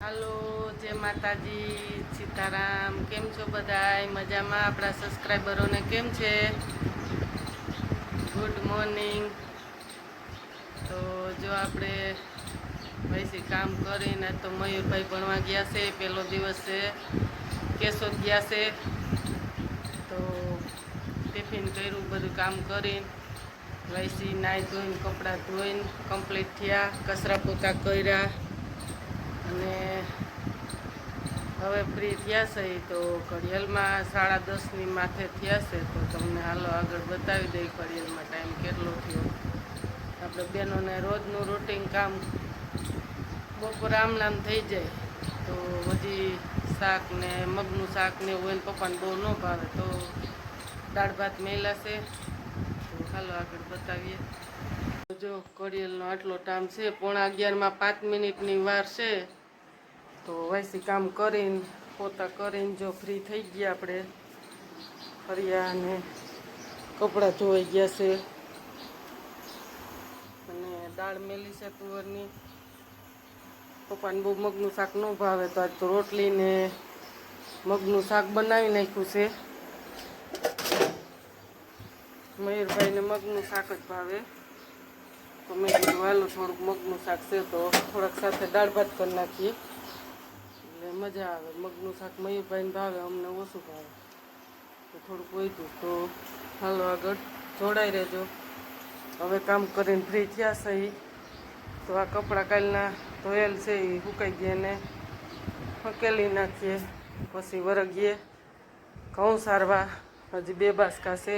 હાલો, જય માતાજી, સીતારામ, કેમ છો બધા મજામાં? આપણા સબસ્ક્રાઈબરોને કેમ છે? ગુડ મોર્નિંગ તો જો આપણે વૈસી કામ કરીને તો મયુરભાઈ ભણવા ગયા છે, પહેલો દિવસ છે કેશોદ ગયા છે. તો ટિફિન કર્યું, બધું કામ કરીને વૈસી નાહી ધોઈને, કપડાં ધોઈને કમ્પ્લીટ થયા કચરા પોતા કર્યા. અને હવે ફ્રી થયા છે તો ઘડિયાળમાં સાડા દસની માથે થયા છે, તો તમને હાલો આગળ બતાવી દઈ ઘડિયાળમાં ટાઈમ કેટલો થયો. આપણે બહેનોને રોજનું રૂટિન કામ બપોર આમ નામ થઈ જાય, તો હજી શાક ને મગનું શાક ને હોય ને પપ્પાને બહુ ન ભાવે, તો દાળ ભાત મેલા છે. તો હાલો આગળ બતાવીએ. જો કડિયલનો આટલો ટાઈમ છે, પોણા અગિયારમાં પાંચ મિનિટની વાર છે. તો વાયસી કામ કરીને, પોતા કરીને જો ફ્રી થઈ ગયા આપણે. ફર્યા અને કપડાં ધોઈ ગયા છે. અને દાળ મેલી છે તુવરની. પપ્પાને બહુ મગનું શાક ન ભાવે, તો આજ તો રોટલી ને મગનું શાક બનાવી નાખ્યું છે. મયુરભાઈને મગનું શાક જ ભાવે. તો મેં કીધું, હાલો, થોડુંક મગનું શાક છે તો થોડાક સાથે દાળ ભાત કરી નાખીએ. મજા આવે, મગનું શાક, મયુરભાઈને ભાવે અમને ઓછું ભાવે. તો થોડુંક વધ્યું તો હાલો આગળ જોડાઈ રહેજો. હવે કામ કરીને ફ્રી થયા છે ઈ. તો આ કપડાં કાલના ધોયેલ છે એ સુકાઈ ગયા ને હકેલી નાખીએ, પછી વરગીએ. ઘઉં સારવા. હજી બે બાસકા છે.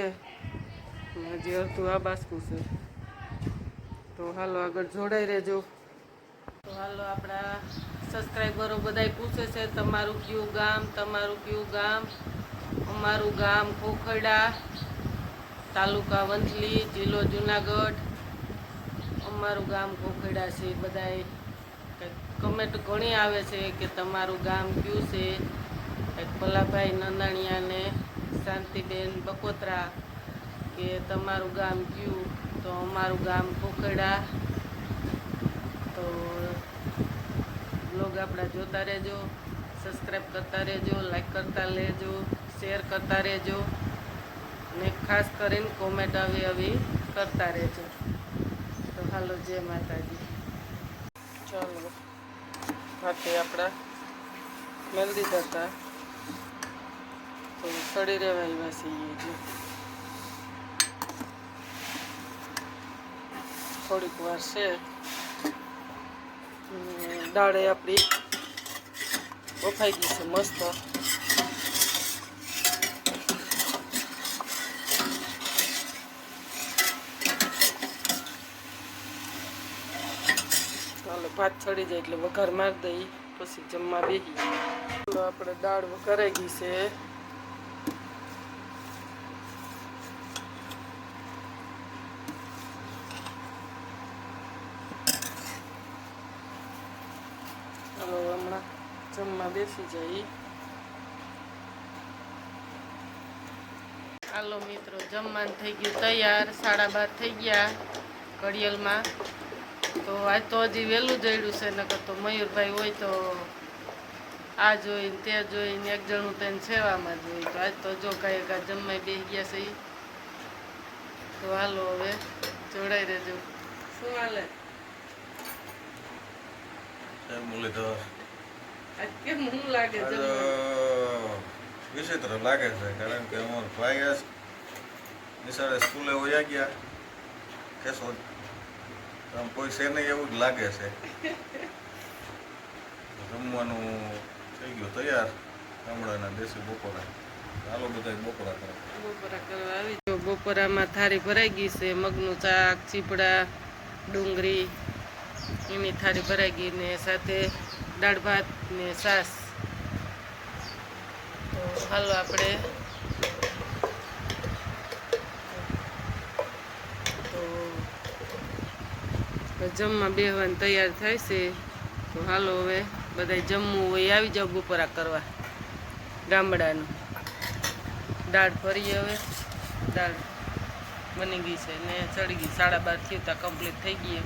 અને હજી અડધું આ બાસકું છે. તો હાલો આગળ જોડાઈ રહેજો. તો હાલો આપણા સબસ્ક્રાઈબરો બધાય પૂછે છે, તમારું કયું ગામ, તમારું કયું ગામ? અમારું ગામ ખોખરડા, તાલુકા વંથલી, જિલ્લો જુનાગઢ. અમારું ગામ ખોખરડા છે, બધાય કમેન્ટ ઘણી આવે છે કે તમારું ગામ કયું છે? એક ભલાભાઈ નંદાણીયા ને શાંતિબેન બકોત્રા કે તમારું ગામ કયું? તો અમારું ગામ ખોખરડા. તો બ્લોગ આપણા જોતા રહેજો સબસ્ક્રાઈબ કરતા રહેજો લાઈક કરતા લેજો શેર કરતા રહેજો અને ખાસ કરીને કોમેન્ટ આવી આવી કરતા રહેજો તો હાલો જય માતાજી ચાલો હાથે આપણા મેળ દીધા હતા તો સડી રહેવા એવા છીએ જો થોડીક વાર છે દાળે આપણી બફાઈ ગઈ છે, મસ્ત. ચાલો, ભાત ચડી જાય એટલે વઘાર મારી દઈ પછી જમવા બેસી આપણે દાળ વઘારાઈ ગઈ છે ચાલો હમણાં જમવા બેસી જઈ હાલો મિત્રો જમવાનું થઈ ગયું તૈયાર સાડા બાર થઈ ગયા ઘડિયાળમાં. તો આજ તો હજી વહેલું જડ્યું છે નકર તો મયુરભાઈ હોય તો આ જોઈને તે જોઈને એક જણું તેને સેવામાં જોઈ તો આજ તો જો કાંઈ કાંઈ જમવાય બેસી ગયા છે તો હાલો હવે જોડાઈ રહેજો. શું હાલે? મુરલીધર વિચિત્ર લાગે છે કારણ કે અમારો ભાઈ નિશાળે સ્કૂલે વયા ગયા. કેશો આમ કોઈ છે નહીં એવું જ લાગે છે. જમવાનું થઈ ગયું તૈયાર ગામડાના દેશી બપોરા. ચાલો બધા બપોરા કરો. બપોરા કરવા આવી જો બપોરામાં થાળી ભરાઈ ગઈ છે મગનું શાક ચીપડા ડુંગળી એની થાળી ભરાઈ ગઈ ને સાથે દાળ ભાત ને સાસ તો હાલો આપણે. તો જમવા બેહવાની તૈયાર થાય છે. તો હાલો હવે બધા જમવું હોય આવી જાવ બપોરા કરવા. ગામડાનું. દાળ ફરી હવે. દાળ બની ગઈ છે ને ચડી ગઈ. સાડા બાર થયું ત્યાં કમ્પ્લીટ થઈ ગઈ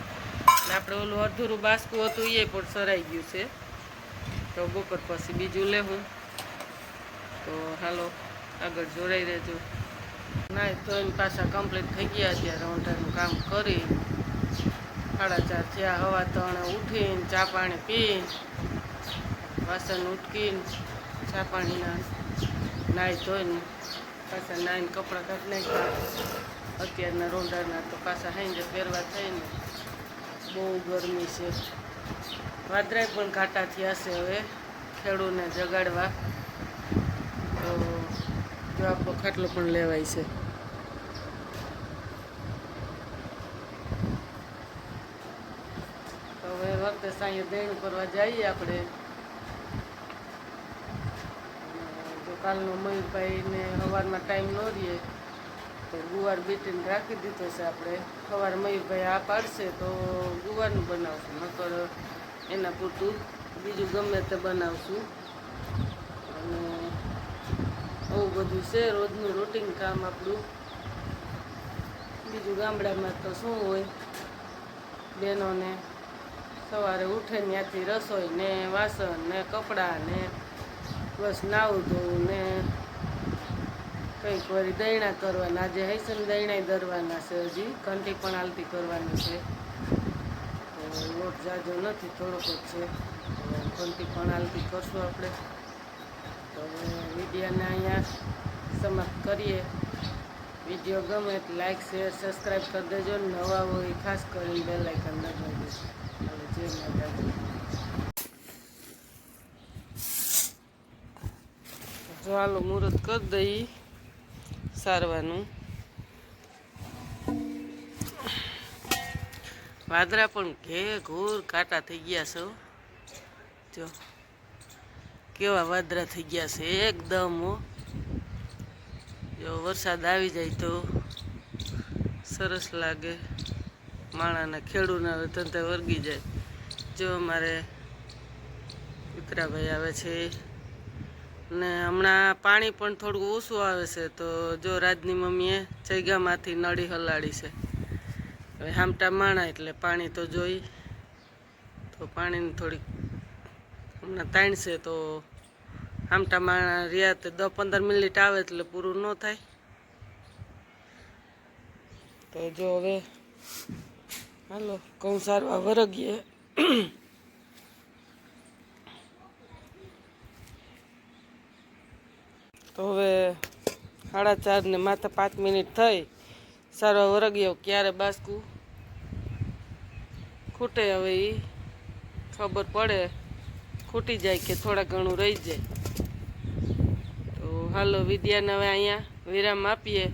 ને આપણે ઓલું અધૂરું બાસકું હતું એ પણ સરાઈ ગયું છે. તો બપોર પછી બીજું લેવું તો હાલો, આગળ જોડાઈ રહેજો. ના, તો એમ પાછા કમ્પ્લીટ થઈ ગયા અત્યારે રોંઢાનું કામ કરી. સાડા ચાર થયા, હવા ત્રણે ઉઠીને ચા પાણી પીને વાસણ ઉટકીને ચા પાણીના નાહી ધોઈને પાછા નાહીને કપડાં કાઢી નાખ્યા. અત્યારના રોંઢાના તો પાછા હાઈને પહેરવા થઈને બહુ ગરમી છે. વાદરાય પણ ઘાટા થયા છે હવે ખેડૂને જગાડવા. તો જો આપણો ખાટલો પણ લેવાય છે. હવે વખતે સાંજે દેણ કરવા જઈએ આપણે. કાલનો મયુરભાઈને સવારમાં ટાઈમ ન રહીએ તો ગુવાર બીટીને રાખી દીધો છે આપણે. સવારે મયુરભાઈ આ પાડશે તો ગુવારનું બનાવશું, નકર એના પૂરતું બીજું ગમે તે બનાવશું. અને આવું બધું છે, રોજનું રૂટિન કામ આપણું. બીજું ગામડામાં તો શું હોય, બહેનોને સવારે ઉઠે ત્યાંથી રસોઈ ને વાસણ ને કપડાં ને બસ નાવું ધોવું ને કંઈક વળી દૈણા કરવાના. આજે હૈસન દૈણા દરવાના છે હજી. ઘંટી પણ આલતી કરવાની છે. લોટ જાજો નથી, થોડોક જ છે. ઘંટી પણ આલતી કરશું આપણે. તો વિડીયોને અહીંયા સમાપ્ત કરીએ. વીડિયો ગમે તો લાઈક, શેર, સબસ્ક્રાઈબ કરી દેજો. નવા હોય ખાસ કરીને બે લાઇકન દબાવી દેજો. હવે જય માતાજી. જો હાલો મુહૂર્ત કરી દઈ સારવાનું. વાદરા પણ ઘે ઘોર કાંટા થઈ ગયા છે જો, કેવા વાદરા થઈ ગયા છે એકદમ જો, વરસાદ આવી જાય તો સરસ લાગે. માણાના ખેડૂના ધંધે વર્ગી જાય. જો અમારે વિકરાભાઈ આવે છે. ને હમણાં પાણી પણ થોડું ઓછું આવે છે, તો જો રાજની મમ્મીએ જગ્યામાંથી નળી હલાડી છે. હવે હામટા માણા એટલે પાણી તો જોઈ. તો પાણીની થોડીક હમણાં તાણશે તો હામટા માણા રહ્યા તો દસ પંદર મિનિટ આવે એટલે પૂરું ન થાય. તો જો હવે હાલો, ઘઉં સારવા વરગીએ. તો હવે સાડા ચાર ને માથા પાંચ મિનિટ થઈ. સારો વરગ્યો ક્યારે બાસકું? ખૂટે હવે એ ખબર પડે. ખૂટી જાય કે થોડા ઘણું રહી જાય. તો હાલો વિદ્યાને હવે અહીંયા વિરામ આપીએ.